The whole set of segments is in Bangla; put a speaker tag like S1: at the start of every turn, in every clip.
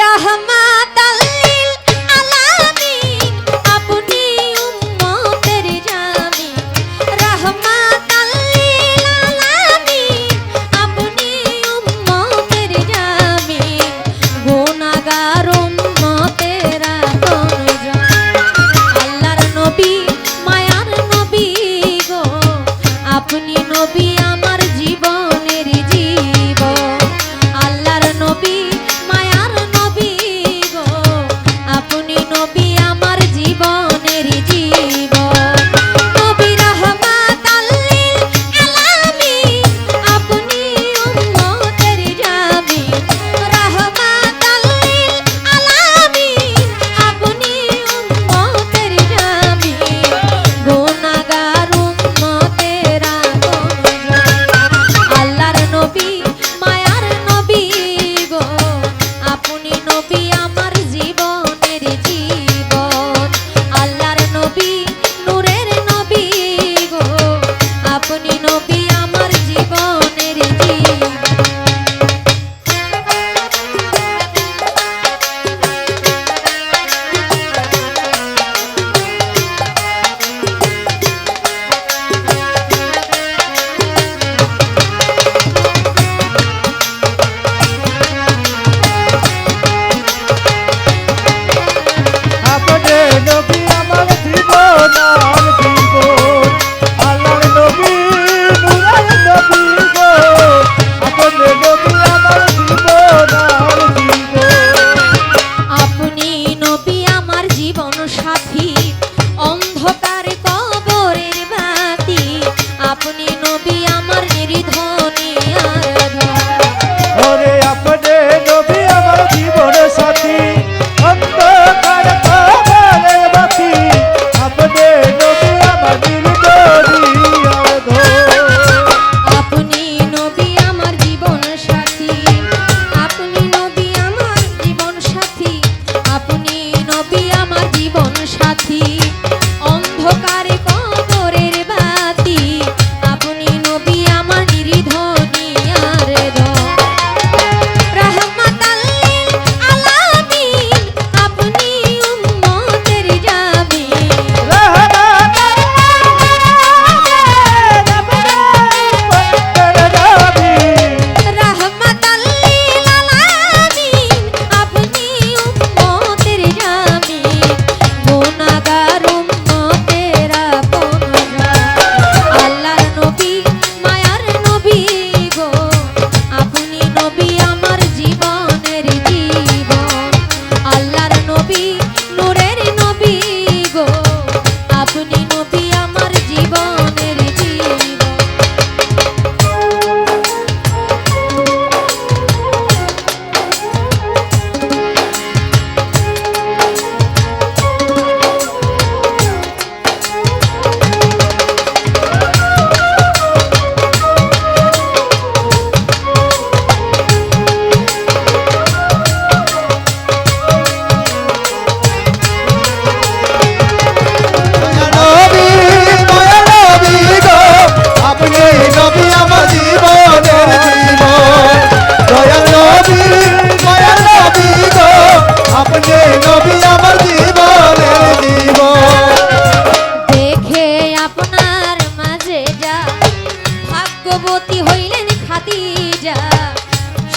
S1: রাহমাত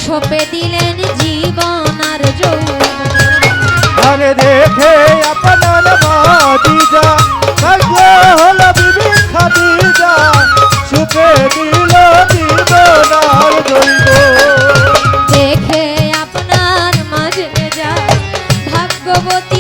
S1: সপে দিলেন জীবন আর আরে দেখে আপনার মাদিজা ভাগ্য হলো বিবি খাদিজা সুপে দিল জীবন আর দেখে আপনার ভাগ্যবতী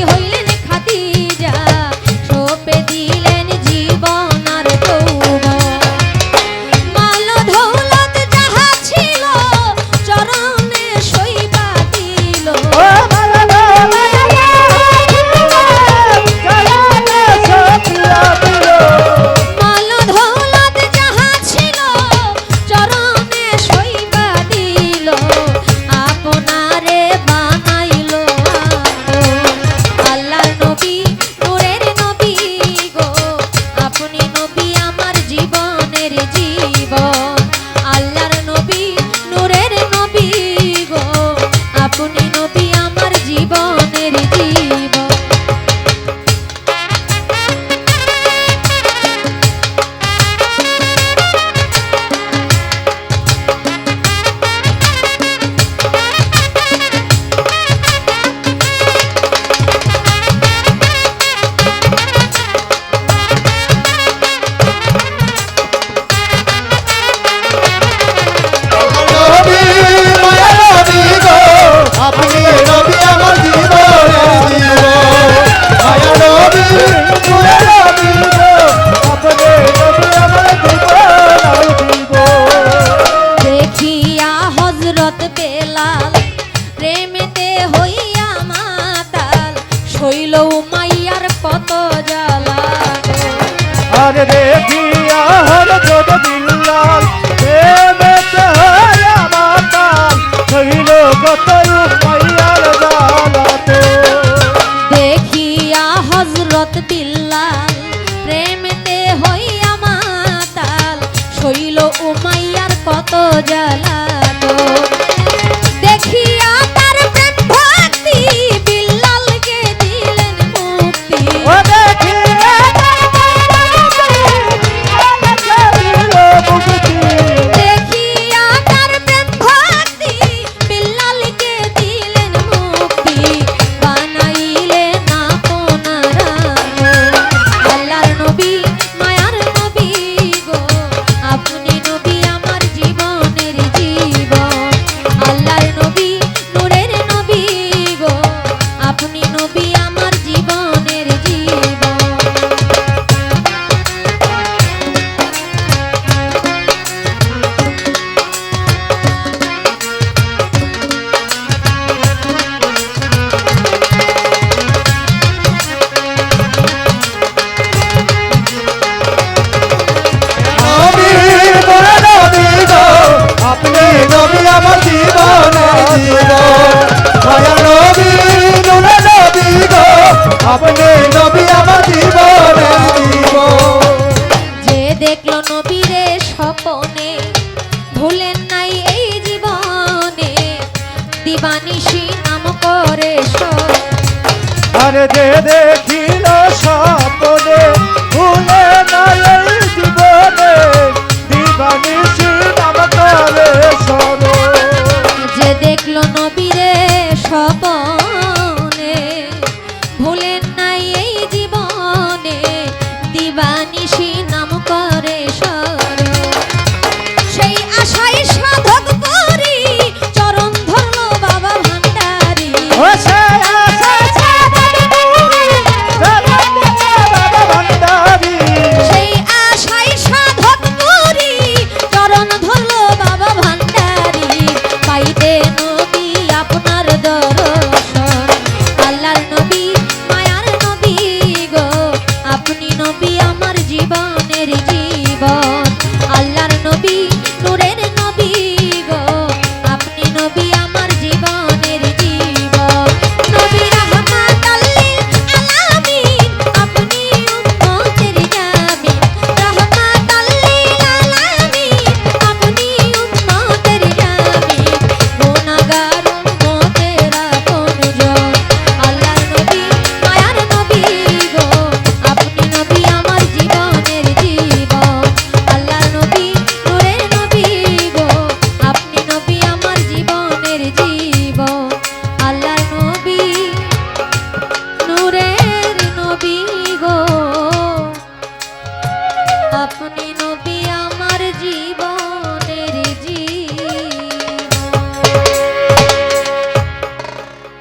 S1: প্রেমেতে হইয়া মাতাল
S2: শৈল মাইয়ার কত জালা হইয়া মাতাল শৈল মাইয়ার
S1: দেখিয়া হজরত হইয়া শৈল উমাইয়ার কত জ্বালা আপনি নবী আমার জীবন যে দেখল নবীরে স্বপনে, ভুলেন নাই এই জীবনে, দিবানিশি নাম করে।
S2: আরে যে দেখিল